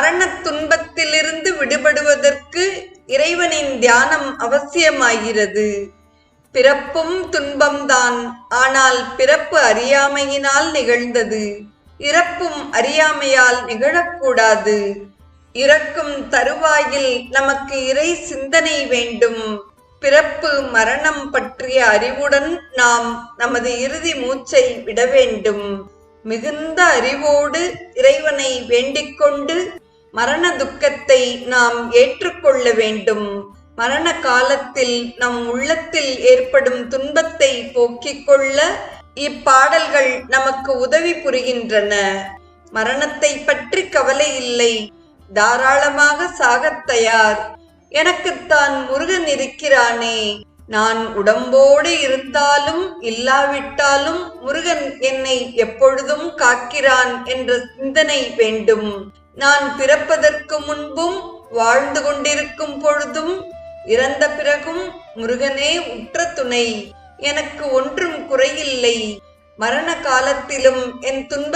மரண துன்பத்திலிருந்து விடுபடுவதற்கு இறைவனின் தியானம் அவசியமாகிறது. பிறப்பும் துன்பம்தான் ஆனால் பிறப்பு அறியாமையினால் நிகழ்ந்தது. இறப்பும் அறியாமையால் நிகழக்கூடாது. இறக்கும் தருவாயில் நமக்கு இறை சிந்தனை வேண்டும். பிறப்பு மரணம் பற்றிய அறிவுடன் நாம் நமது இறுதி மூச்சை விட வேண்டும். மிகுந்த அறிவோடு இறைவனை வேண்டிக்கொண்டு மரண துக்கத்தை நாம் ஏற்றுக்கொள்ள வேண்டும். மரண காலத்தில் நம் உள்ளத்தில் ஏற்படும் துன்பத்தை போக்கிக் கொள்ள இப்பாடல்கள் நமக்கு உதவி புரிகின்றன. மரணத்தை பற்றி கவலை இல்லை. தாராளமாக சாகத் தயார். எனக்குத்தான் முருகன் இருக்கிறானே. நான் உடம்போடு இருந்தாலும் இல்லாவிட்டாலும் முருகன் என்னை எப்பொழுதும் காக்கிறான் என்ற சிந்தனை வேண்டும். நான் பிறப்பதற்கு முன்பும் வாழ்ந்து கொண்டிருக்கும் பொழுதும் இறந்த பிறகும் முருகனே உற்ற துணை. எனக்கு ஒன்றும் குறையில்லை. மரண காலத்திலும் என் துன்ப